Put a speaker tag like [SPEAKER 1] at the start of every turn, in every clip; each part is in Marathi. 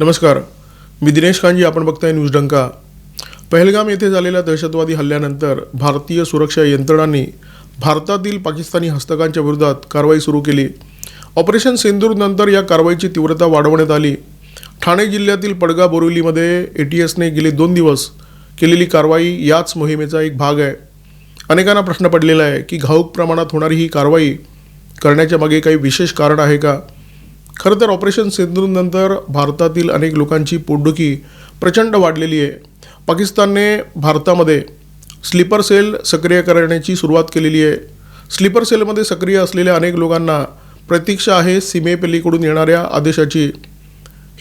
[SPEAKER 1] नमस्कार. मी दिनेश कांजी आपण बघताय न्यूज डंका. पहलगाम येथे झालेल्या दहशतवादी हल्ल्यानंतर भारतीय सुरक्षा यंत्रणांनी भारतातील पाकिस्तानी हस्तकांच्या विरोधात कारवाई सुरू केली. ऑपरेशन सिंदूर नंतर या कारवाईची तीव्रता वाढवण्यात आली. ठाणे जिल्ह्यातील पडगा बोरिवलीमध्ये ए टी एसने गेले दोन दिवस केलेली कारवाई याच मोहिमेचा एक भाग आहे. अनेकांना प्रश्न पडलेला आहे की घाऊक प्रमाणात होणारी ही कारवाई करण्याच्या मागे काही विशेष कारण आहे का? खरं तर ऑपरेशन सिंधूनंतर भारतातील अनेक लोकांची पोटदुखी प्रचंड वाढलेली आहे. पाकिस्तानने भारतामध्ये स्लीपर सेल सक्रिय करण्याची सुरुवात केलेली आहे. स्लीपर सेलमध्ये सक्रिय असलेल्या अनेक लोकांना प्रतीक्षा आहे सीमेपलीकडून येणाऱ्या आदेशाची.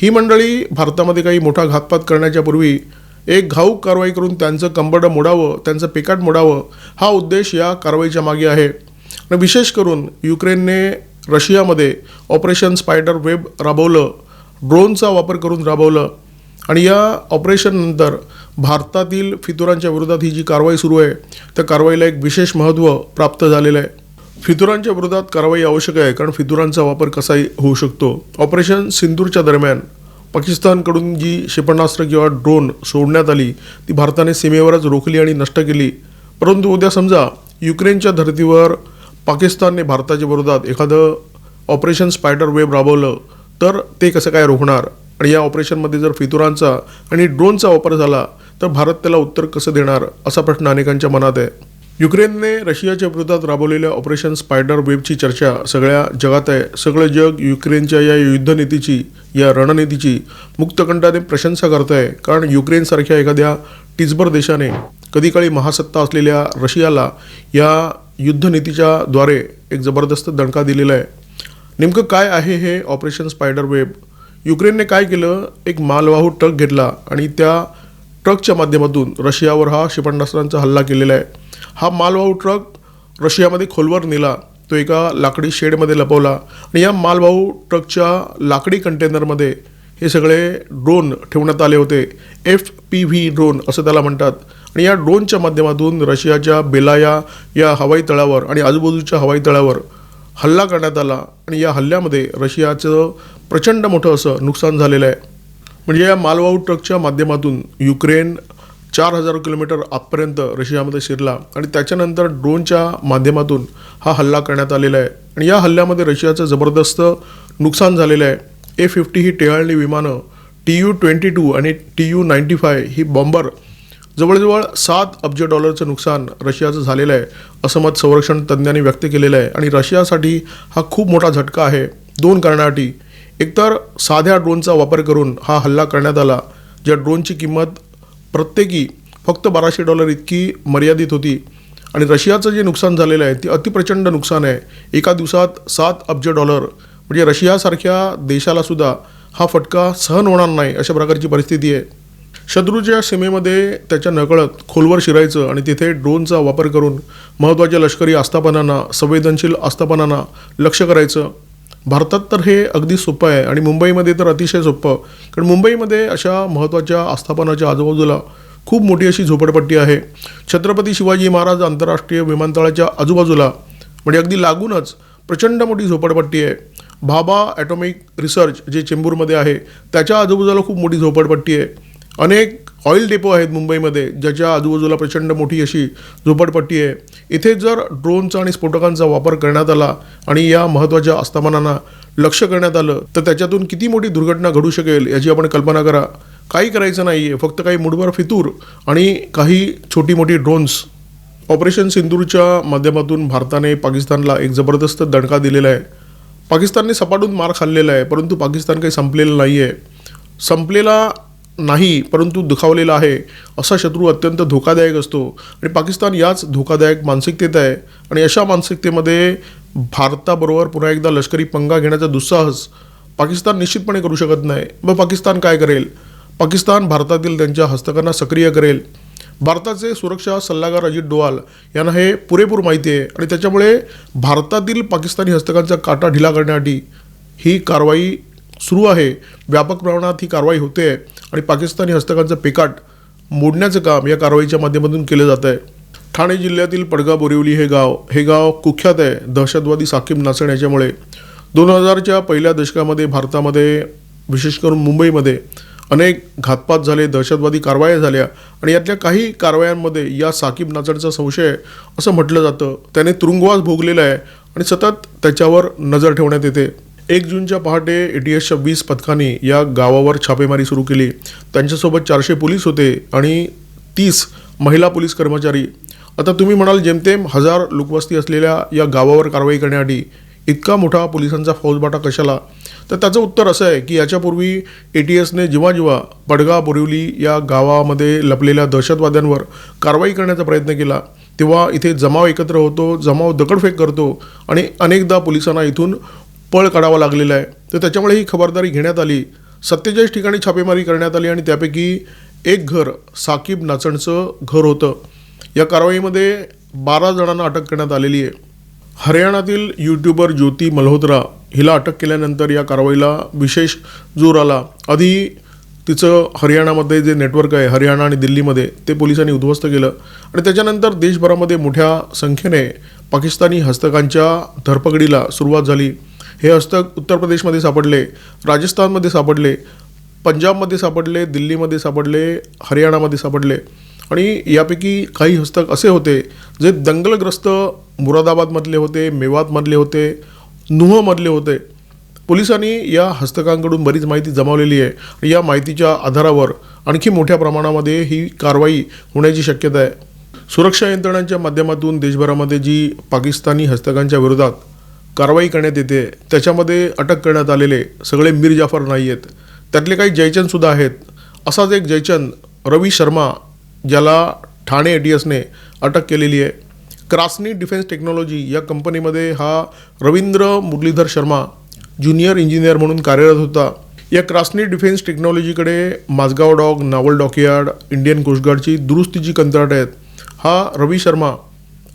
[SPEAKER 1] ही मंडळी भारतामध्ये काही मोठा घातपात करण्याच्या पूर्वी एक घाऊक कारवाई करून त्यांचं कंबडं मोडावं त्यांचं पेकाट मोडावं हा उद्देश या कारवाईच्या मागे आहे. आणि विशेष करून युक्रेनने रशियामध्ये ऑपरेशन स्पायडर वेब राबवलं ड्रोनचा वापर करून राबवलं आणि या ऑपरेशननंतर भारतातील फितुरांच्या विरोधात ही जी कारवाई सुरू आहे त्या कारवाईला एक विशेष महत्त्व प्राप्त झालेलं आहे. फितुरांच्या विरोधात कारवाई आवश्यक आहे कारण फितुरांचा वापर कसाही होऊ शकतो. ऑपरेशन सिंदूरच्या दरम्यान पाकिस्तानकडून जी क्षेपणास्त्र किंवा ड्रोन सोडण्यात आली ती भारताने सीमेवरच रोखली आणि नष्ट केली. परंतु उद्या समजा युक्रेनच्या धर्तीवर पाकिस्तानने भारताच्या विरोधात एखादं ऑपरेशन स्पायडर वेब राबवलं तर ते कसं काय रोखणार? आणि या ऑपरेशनमध्ये जर फितुरांचा आणि ड्रोनचा वापर झाला तर भारत त्याला उत्तर कसं देणार? असा प्रश्न अनेकांच्या मनात आहे. युक्रेनने रशियाच्या विरोधात राबवलेल्या ऑपरेशन स्पायडर वेबची चर्चा सगळ्या जगात आहे. सगळं जग युक्रेनच्या या युद्धनीतीची या रणनीतीची मुक्तकंठाने प्रशंसा करत आहे कारण युक्रेनसारख्या एखाद्या टिचबर देशाने कधी काळी महासत्ता असलेल्या रशियाला या युद्धनीतीच्या द्वारे एक जबरदस्त दणका दिलेला आहे. नेमकं काय आहे हे ऑपरेशन स्पायडर वेब? युक्रेनने काय केलं? एक मालवाहू ट्रक घेतला आणि त्या ट्रकच्या माध्यमातून रशियावर हा क्षेपणास्त्रांचा हल्ला केलेला आहे. हा मालवाहू ट्रक रशियामध्ये खोलवर नेला. तो एका लाकडी शेडमध्ये लपवला आणि या मालवाहू ट्रकच्या लाकडी कंटेनरमध्ये हे सगळे ड्रोन ठेवण्यात आले होते. एफ पी व्ही ड्रोन असं त्याला म्हणतात. आणि या ड्रोनच्या माध्यमातून रशियाच्या बेलाया या हवाई तळावर आणि आजूबाजूच्या हवाई तळावर हल्ला करण्यात आला आणि या हल्ल्यामध्ये रशियाचं प्रचंड मोठं असं नुकसान झालेलं आहे. म्हणजे या मालवाहू ट्रकच्या माध्यमातून युक्रेन चार हजार किलोमीटर आतपर्यंत रशियामध्ये शिरला आणि त्याच्यानंतर ड्रोनच्या माध्यमातून हा हल्ला करण्यात आलेला आहे. आणि या हल्ल्यामध्ये रशियाचं जबरदस्त नुकसान झालेलं आहे. ए फिफ्टी ही टेहाळणी विमानं टी यू ट्वेंटी टू आणि टी यू नाईन्टी फाय ही बॉम्बर जवळजवळ सात अब्ज डॉलरचं नुकसान रशियाचं झालेलं आहे असं मत संरक्षण तज्ज्ञांनी व्यक्त केलेलं आहे. आणि रशियासाठी हा खूप मोठा झटका आहे दोन कारणासाठी. एकतर साध्या ड्रोनचा वापर करून हा हल्ला करण्यात आला ज्या ड्रोनची किंमत प्रत्येकी फक्त बाराशे डॉलर इतकी मर्यादित होती. आणि रशियाचं जे नुकसान झालेलं आहे ते अतिप्रचंड नुकसान आहे. एका दिवसात सात अब्ज डॉलर म्हणजे रशियासारख्या देशालासुद्धा हा फटका सहन होणार नाही अशा प्रकारची परिस्थिती आहे. शत्रूच्या सीमेमध्ये त्याच्या नकळत खोलवर शिरायचं आणि तिथे ड्रोनचा वापर करून महत्त्वाच्या लष्करी आस्थापनांना संवेदनशील आस्थापनांना लक्ष करायचं. भारतात तर हे अगदी सोपं आहे आणि मुंबईमध्ये तर अतिशय सोपं. कारण मुंबईमध्ये अशा महत्त्वाच्या आस्थापनाच्या आजूबाजूला खूप मोठी अशी झोपडपट्टी आहे. छत्रपती शिवाजी महाराज आंतरराष्ट्रीय विमानतळाच्या आजूबाजूला म्हणजे अगदी लागूनच प्रचंड मोठी झोपडपट्टी आहे. भाभा ॲटॉमिक रिसर्च जे चेंबूरमध्ये आहे त्याच्या आजूबाजूला खूप मोठी झोपडपट्टी आहे. अनेक ऑइल डेपो आहेत मुंबईमध्ये ज्याच्या आजूबाजूला प्रचंड मोठी अशी झोपडपट्टी आहे. इथे जर ड्रोनचा आणि स्फोटकांचा वापर करण्यात आला आणि या महत्त्वाच्या आस्थापनांना लक्ष करण्यात आलं तर त्याच्यातून किती मोठी दुर्घटना घडू शकेल याची आपण कल्पना करा. काही करायचं नाही आहे फक्त काही मुठभर फितूर आणि काही छोटी मोठी ड्रोन्स ऑपरेशन सिंदूरच्या माध्यमातून भारताने पाकिस्तानला एक जबरदस्त दणका दिलेला आहे. पाकिस्तानने सपाटून मार खाल्लेला आहे परंतु पाकिस्तान काही संपलेलं नाही आहे संपलेला नाही परंतु दुखावलेला आहे. असा शत्रू अत्यंत धोकादायक असतो. आणि पाकिस्तान याच धोकादायक मानसिकतेत आहे. आणि अशा मानसिकतेमध्ये भारताबरोबर पुन्हा एकदा लष्करी पंगा घेण्याचा दुस्साहस पाकिस्तान निश्चितपणे करू शकत नाही. मग पाकिस्तान काय करेल? पाकिस्तान भारतातील त्यांच्या हस्तकांना सक्रिय करेल. भारताचे सुरक्षा सल्लागार अजित डोवाल यांना हे पुरेपूर माहिती आहे. आणि त्याच्यामुळे भारतातील पाकिस्तानी हस्तकांचा काटा ढिला करण्यासाठी ही कारवाई सुरू आहे. व्यापक प्रमाणात ही कारवाई होते आहे आणि पाकिस्तानी हस्तकांचं पेकाट मोडण्याचं काम या कारवाईच्या माध्यमातून केलं जातं आहे. ठाणे जिल्ह्यातील पडगा बोरिवली हे गाव हे गाव कुख्यात आहे. दहशतवादी साकीम नाचण्याच्यामुळे दोन हजारच्या पहिल्या दशकामध्ये भारतामध्ये विशेष करून मुंबईमध्ये अनेक घातपात झाले दहशतवादी कारवाया झाल्या आणि यातल्या काही कारवायांमध्ये या साकीब नाचडचा संशय आहे असं म्हटलं जातं. त्याने तुरुंगवास भोगलेला आहे आणि सतत त्याच्यावर नजर ठेवण्यात येते. एक जूनच्या पहाटे ए टी एसच्या वीस पथकांनी या गावावर छापेमारी सुरू केली. त्यांच्यासोबत चारशे पोलीस होते आणि तीस महिला पोलीस कर्मचारी. आता तुम्ही म्हणाल जेमतेम हजार लोकवस्ती असलेल्या या गावावर कारवाई करण्यासाठी इतका मोठा पोलिसांचा फौजबाटा कशाला? तर त्याचं उत्तर असं आहे की याच्यापूर्वी ए टी एसने जेव्हा जेव्हा पडगा बोरिवली या गावामध्ये लपलेल्या दहशतवाद्यांवर कारवाई करण्याचा प्रयत्न केला. तेव्हा इथे जमाव एकत्र होतो जमाव दगडफेक करतो आणि अनेकदा पोलिसांना इथून पळ काढावा लागलेला आहे. तर त्याच्यामुळे ही खबरदारी घेण्यात आली. सत्तेचाळीस ठिकाणी छापेमारी करण्यात आली आणि त्यापैकी एक घर साकीब नाचणचं घर होतं. या कारवाईमध्ये बारा जणांना अटक करण्यात आलेली आहे. हरियाणातील यूट्यूबर ज्योती मल्होत्रा हिला अटक केल्यानंतर या कारवाईला विशेष जोर आला. आधी तिचं हरियाणामध्ये जे नेटवर्क आहे हरियाणा आणि दिल्लीमध्ये ते पोलिसांनी उद्ध्वस्त केलं. आणि त्याच्यानंतर देशभरामध्ये मोठ्या संख्येने पाकिस्तानी हस्तकांच्या धरपकडीला सुरुवात झाली. हे हस्तक उत्तर प्रदेशमध्ये सापडले राजस्थानमध्ये सापडले पंजाबमध्ये सापडले दिल्लीमध्ये सापडले हरियाणामध्ये सापडले. आणि यापैकी काही हस्तक असे होते जे दंगलग्रस्त मुरादाबादमधले होते मेवातमधले होते नुहमधले होते. पोलिसांनी या हस्तकांकडून बरीच माहिती जमावलेली आहे आणि या माहितीच्या आधारावर आणखी मोठ्या प्रमाणामध्ये ही कारवाई होण्याची शक्यता आहे. सुरक्षा यंत्रणांच्या माध्यमातून देशभरामध्ये जी पाकिस्तानी हस्तकांच्या विरोधात कारवाई करण्यात येते. त्याच्यामध्ये अटक करण्यात आलेले सगळे मीर जाफर नाही आहेत. त्यातले काही जयचंदसुद्धा आहेत. असाच एक जयचंद रवी शर्मा ज्याला ठाणे ए एसने अटक केलेली आहे. क्रासनी डिफेन्स टेक्नॉलॉजी या कंपनीमध्ये हा रवींद्र मुरलीधर शर्मा ज्युनियर इंजिनियर म्हणून कार्यरत होता. या क्रासनी defence टेक्नॉलॉजीकडे Mazagon dock naval dockyard Indian कोस्टगार्डची दुरुस्तीची कंत्राट आहेत. हा रवी शर्मा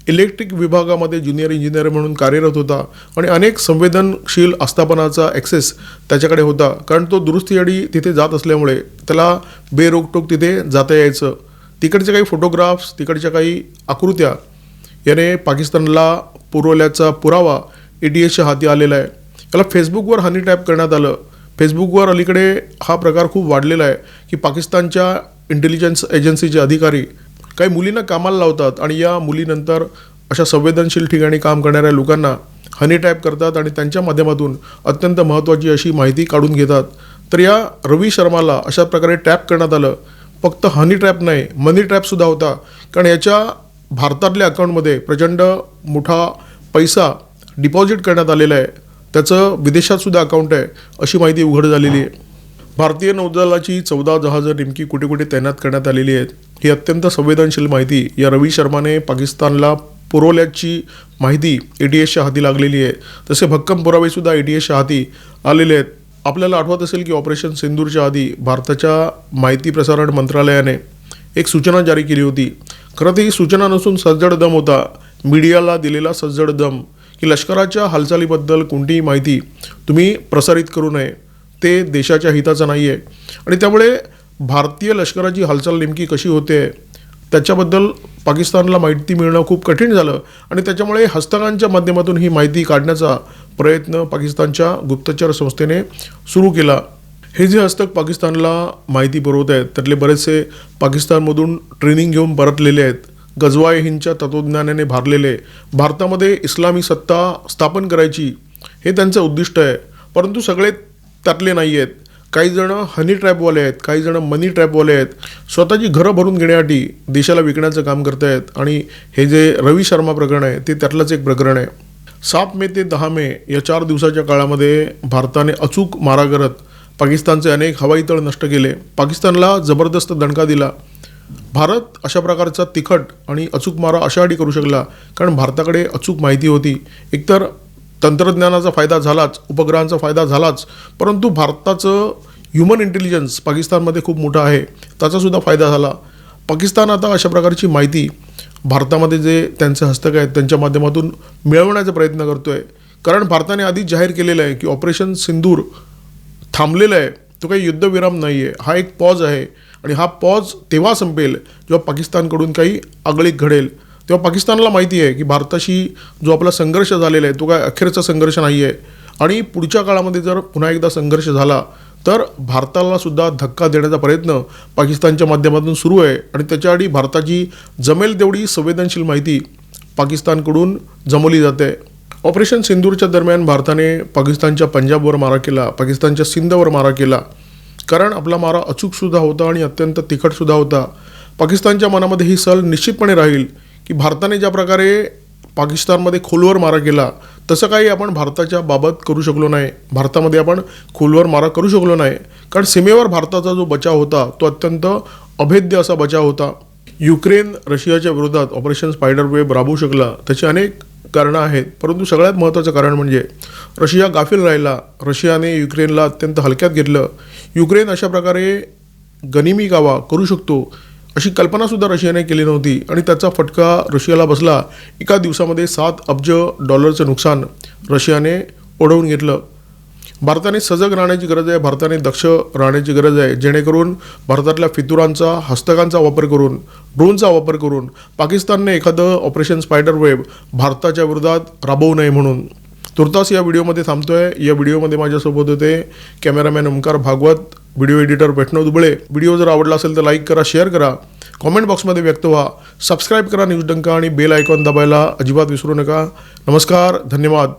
[SPEAKER 1] इलेक्ट्रिक विभागामध्ये ज्युनियर इंजिनियर म्हणून कार्यरत होता आणि अनेक संवेदनशील आस्थापनाचा ॲक्सेस त्याच्याकडे होता. कारण तो दुरुस्तीसाठी तिथे जात असल्यामुळे त्याला बेरोकटोक तिथे जाता यायचं. तिकडचे काही फोटोग्राफ्स तिकडच्या काही आकृत्या याने पाकिस्तानला पुरवल्याचा पुरावा ए टी एसच्या हाती आलेला आहे. याला फेसबुकवर हानी टॅप करण्यात आलं. फेसबुकवर अलीकडे हा प्रकार खूप वाढलेला आहे की पाकिस्तानच्या इंटेलिजन्स एजन्सीचे अधिकारी काही मुलींना कामाला लावतात आणि या मुलीनंतर अशा संवेदनशील ठिकाणी काम करणाऱ्या लोकांना हनी टॅप करतात आणि त्यांच्या माध्यमातून अत्यंत महत्त्वाची अशी माहिती काढून घेतात. तर या रवी शर्माला अशा प्रकारे टॅप करण्यात आलं. फक्त हनी ट्रॅप नाही मनी ट्रॅपसुद्धा होता. कारण याच्या भारतातल्या अकाउंटमध्ये प्रचंड मोठा पैसा डिपॉझिट करण्यात आलेला आहे. त्याचं विदेशातसुद्धा अकाउंट आहे अशी माहिती उघड झालेली आहे. भारतीय नौदलाची चौदा जहाजं नेमकी कुठे कुठे तैनात करण्यात आलेली आहेत. ही अत्यंत संवेदनशील माहिती. या रवी शर्माने पाकिस्तानला पुरवल्याची माहिती ए टी एसच्या हाती लागलेली आहे. तसे भक्कम पुरावेसुद्धा ए टी एसच्या हाती आलेले आहेत. आपल्याला आठवत असेल की ऑपरेशन सिंदूरच्या आधी भारताच्या माहिती प्रसारण मंत्रालयाने एक सूचना जारी केली होती. खरं ही सूचना नसून सज्जड दम होता. मीडियाला दिलेला सज्जड दम की लष्कराच्या हालचालीबद्दल कोणतीही माहिती तुम्ही प्रसारित करू नये. ते देशाच्या हिताचं नाही आहे आणि त्यामुळे भारतीय लष्कराची हालचाल नेमकी कशी होते त्याच्याबद्दल पाकिस्तानला माहिती मिळणं खूप कठीण झालं आणि त्याच्यामुळे हस्तकांच्या माध्यमातून ही माहिती काढण्याचा प्रयत्न पाकिस्तानच्या गुप्तचर संस्थेने सुरू केला. हे जे हस्तक पाकिस्तानला माहिती पुरवत आहेत त्यातले बरेचसे पाकिस्तानमधून ट्रेनिंग घेऊन परतलेले आहेत गजवाय हिंदच्या तत्त्वज्ञानाने भारलेले भारतामध्ये इस्लामी सत्ता स्थापन करायची हे त्यांचं उद्दिष्ट आहे परंतु सगळे त्यातले नाही आहेत काही जणं हनी ट्रॅपवाले आहेत काही जणं मनी ट्रॅपवाले आहेत. स्वतःची घरं भरून घेण्यासाठी देशाला विकण्याचं काम करत आहेत आणि हे जे रवी शर्मा प्रकरण आहे ते त्यातलंच एक प्रकरण आहे. सात मे ते दहा मे या चार दिवसाच्या काळामध्ये भारताने अचूक मारा करत पाकिस्तानचे अनेक हवाई तळ नष्ट केले. पाकिस्तानला जबरदस्त दणका दिला. भारत अशा प्रकारचा तिखट आणि अचूक मारा अशासाठी करू शकला कारण भारताकडे अचूक माहिती होती. एकतर तंत्रज्ञानाचा फायदा झालाच उपग्रहांचा फायदा झालाच परंतु भारताचं ह्युमन इंटेलिजन्स पाकिस्तानमध्ये खूप मोठं आहे त्याचासुद्धा फायदा झाला. पाकिस्तान आता अशा प्रकारची माहिती भारतामध्ये जे त्यांचे हस्तक आहेत त्यांच्या माध्यमातून मिळवण्याचा प्रयत्न करतो आहे कारण भारताने आधीच जाहीर केलेलं आहे की ऑपरेशन सिंदूर थांबलेला आहे तो काही युद्धविराम नाही आहे हा एक पॉज आहे आणि हा पॉज तेव्हा संपेल जेव्हा पाकिस्तानकडून काही आगळीक घडेल. तेव्हा पाकिस्तानला माहिती आहे की भारताशी जो आपला संघर्ष झालेला आहे तो काय अखेरचा संघर्ष नाही आहे आणि पुढच्या काळामध्ये जर पुन्हा एकदा संघर्ष झाला तर भारताला सुद्धा धक्का देण्याचा प्रयत्न पाकिस्तानच्या माध्यमातून सुरू आहे. आणि त्याच्याआधी भारताची जमेल तेवढी संवेदनशील माहिती पाकिस्तानकडून जमवली जाते. ऑपरेशन सिंदूरच्या दरम्यान भारताने पाकिस्तानच्या पंजाबवर मारा केला पाकिस्तानच्या सिंधवर मारा केला. कारण आपला मारा अचूकसुद्धा होता आणि अत्यंत तिखटसुद्धा होता. पाकिस्तानच्या मनामध्ये ही सल निश्चितपणे राहील. की भारताने ज्या प्रकारे पाकिस्तानमध्ये खोलवर मारा केला तसं काही आपण भारताच्या बाबत करू शकलो नाही. भारतामध्ये आपण खोलवर मारा करू शकलो नाही. कारण सीमेवर भारताचा जो बचाव होता तो अत्यंत अभेद्य असा बचाव होता. युक्रेन रशियाच्या विरोधात ऑपरेशन स्पायडर वेब राबवू शकला त्याची अनेक कारणं आहेत. परंतु सगळ्यात महत्त्वाचं कारण म्हणजे रशिया गाफील राहिला. रशियाने युक्रेनला अत्यंत हलक्यात घेतलं. युक्रेन अशा प्रकारे गनिमी गावा करू शकतो. अशी कल्पनासुद्धा रशियाने केली नव्हती आणि त्याचा फटका रशियाला बसला. एका दिवसामध्ये सात अब्ज डॉलरचं नुकसान रशियाने ओढवून घेतलं. भारताने सजग राहण्याची गरज आहे भारताने दक्ष राहण्याची गरज आहे जेणेकरून भारतातल्या फितुरांचा हस्तकांचा वापर करून ड्रोनचा वापर करून पाकिस्तानने एखादं ऑपरेशन स्पायडर वेब भारताच्या विरोधात राबवू नये म्हणून. तुर्तास या व्हिडिओमध्ये थांबतो आहे या व्हिडिओमध्ये माझ्यासोबत होते cameraman Omkar Bhagwat. Video editor Vaishnav Dubale video जर आवडला असेल तर लाईक करा शेअर करा. कॉमेंट बॉक्समध्ये व्यक्त व्हा. सबस्क्राईब करा न्यूज डंका आणि बेल आयकॉन दाबायला अजिबात विसरू नका. नमस्कार धन्यवाद.